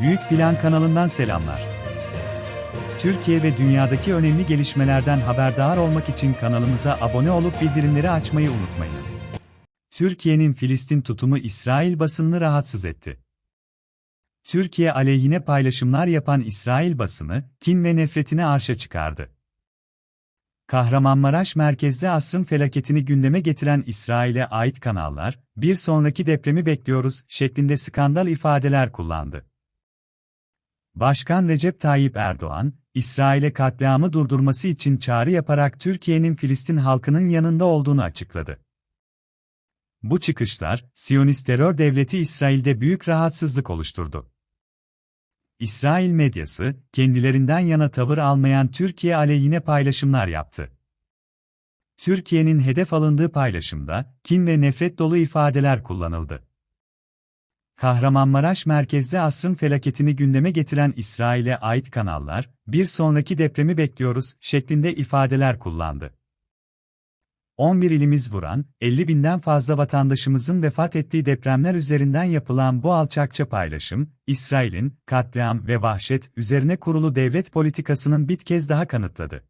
Büyük Plan kanalından selamlar. Türkiye ve dünyadaki önemli gelişmelerden haberdar olmak için kanalımıza abone olup bildirimleri açmayı unutmayınız. Türkiye'nin Filistin tutumu İsrail basınını rahatsız etti. Türkiye aleyhine paylaşımlar yapan İsrail basını, kin ve nefretini arşa çıkardı. Kahramanmaraş merkezli asrın felaketini gündeme getiren İsrail'e ait kanallar, bir sonraki depremi bekliyoruz şeklinde skandal ifadeler kullandı. Başkan Recep Tayyip Erdoğan, İsrail'e katliamı durdurması için çağrı yaparak Türkiye'nin Filistin halkının yanında olduğunu açıkladı. Bu çıkışlar, Siyonist terör devleti İsrail'de büyük rahatsızlık oluşturdu. İsrail medyası, kendilerinden yana tavır almayan Türkiye aleyhine paylaşımlar yaptı. Türkiye'nin hedef alındığı paylaşımda, kin ve nefret dolu ifadeler kullanıldı. Kahramanmaraş merkezde asrın felaketini gündeme getiren İsrail'e ait kanallar, bir sonraki depremi bekliyoruz şeklinde ifadeler kullandı. 11 ilimiz vuran, 50 binden fazla vatandaşımızın vefat ettiği depremler üzerinden yapılan bu alçakça paylaşım, İsrail'in katliam ve vahşet üzerine kurulu devlet politikasının bir kez daha kanıtladı.